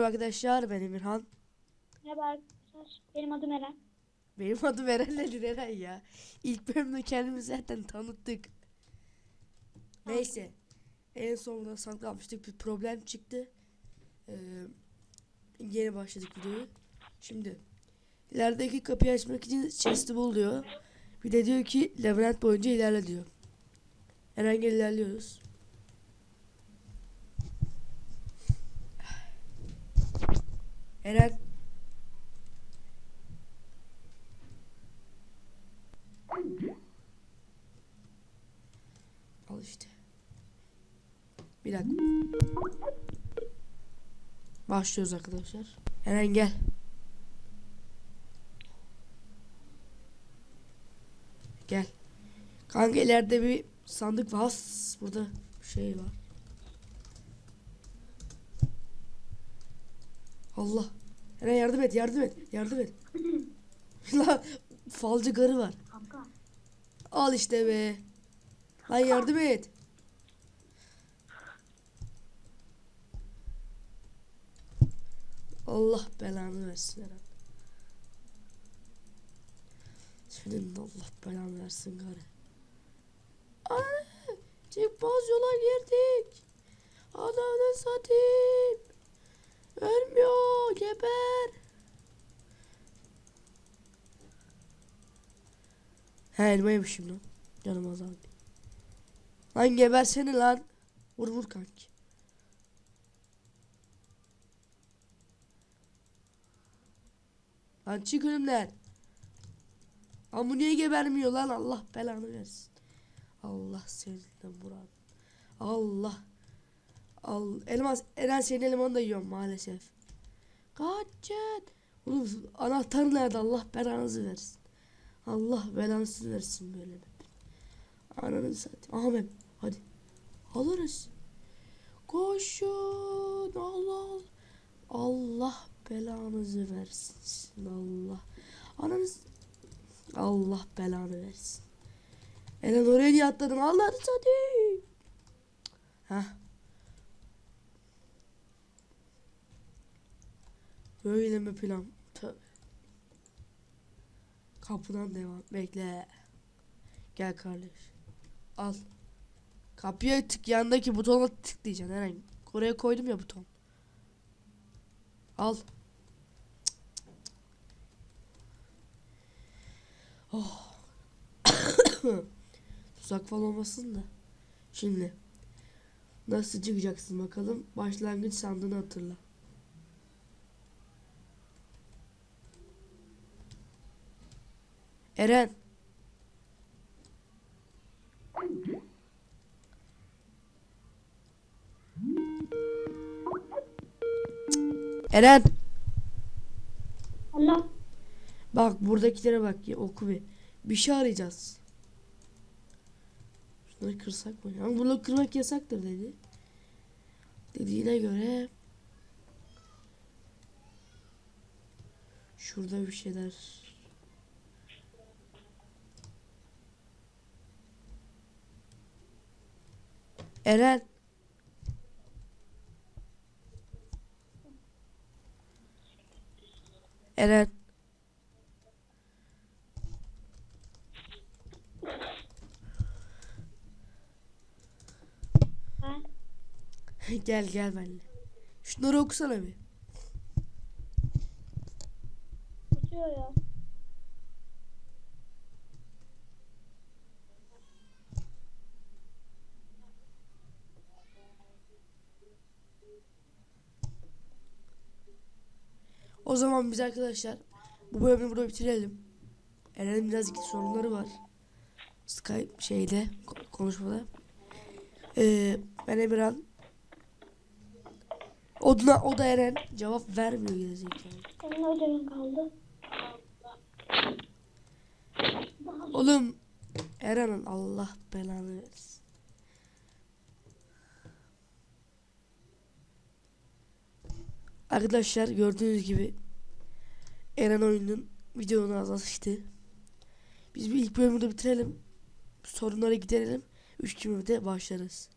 arkadaşlar ben Emirhan. Merhaba arkadaşlar. Benim adım Eren. Benim adım Eren nedir Eren ya. İlk bölümde kendimizi zaten tanıttık. Neyse. En sonunda saklamıştık bir problem çıktı. Ee, yeni başladık videoyu. Şimdi ilerideki kapıyı açmak için chest'i bul diyor. Bir de diyor ki labirent boyunca ilerle diyor. Eren gel ilerliyoruz. Eren Al işte. Bir dakika. Başlıyoruz arkadaşlar. Eren gel. Gel. Kanka ileride bir sandık var. Burada bir şey var. Allah. Eren yardım et, yardım et, yardım et. Lan falcı garı var. Kanka. Al işte be. Lan yardım et. Allah belanı versin Eren. Senin de Allah belanı versin gari. Anne, çıkmaz yola girdik. Ananı satayım. Ölmüyor, geber. He elma yemişim lan. Canım azaldı. Lan gebersene lan. Vur vur kanki. Lan çık önümden. Bu niye gebermiyor lan Allah belanı versin. Allah seninden Murat. Allah. Al elmas Eren senin elemanı da yiyorum maalesef. Kaçın. Oğlum anahtar nerede Allah belanızı versin. Allah belanızı versin böyle. Ananı satayım. Ahmet hadi. Alırız. Koşun. Allah Allah. Allah belanızı versin. Allah. Ananız Allah belanı versin. Eren oraya niye atladın? Allah'ını satayım. Heh. Böyle mi plan? Kapıdan devam. Bekle. Gel kardeş. Al. Kapıya tık yandaki butona tıklayacaksın Eren. Oraya koydum ya buton. Al. Oh. Tuzak falan olmasın da. Şimdi. Nasıl çıkacaksın bakalım. Başlangıç sandığını hatırla. Eren. Eren. Allah. Bak buradakilere bak ya oku bir. Bir şey arayacağız. Şunları kırsak mı? Ama bunu kırmak yasaktır dedi. Dediğine göre şurada bir şeyler Eren Eren gel gel benimle. Şunları okusana bir. Uçuyor ya. O zaman biz arkadaşlar bu bölümü burada bitirelim. Eren'in biraz sorunları var. Skype şeyde ko- konuşmada. Ee, ben Emirhan. O da, o da Eren cevap vermiyor gerizekalı. Senin ödevin kaldı. Oğlum Eren'in Allah belanı versin. Arkadaşlar gördüğünüz gibi Eren oyunun videonu azalmıştı. Biz bir ilk bölümü de bitirelim. Sorunları giderelim. Üç de başlarız.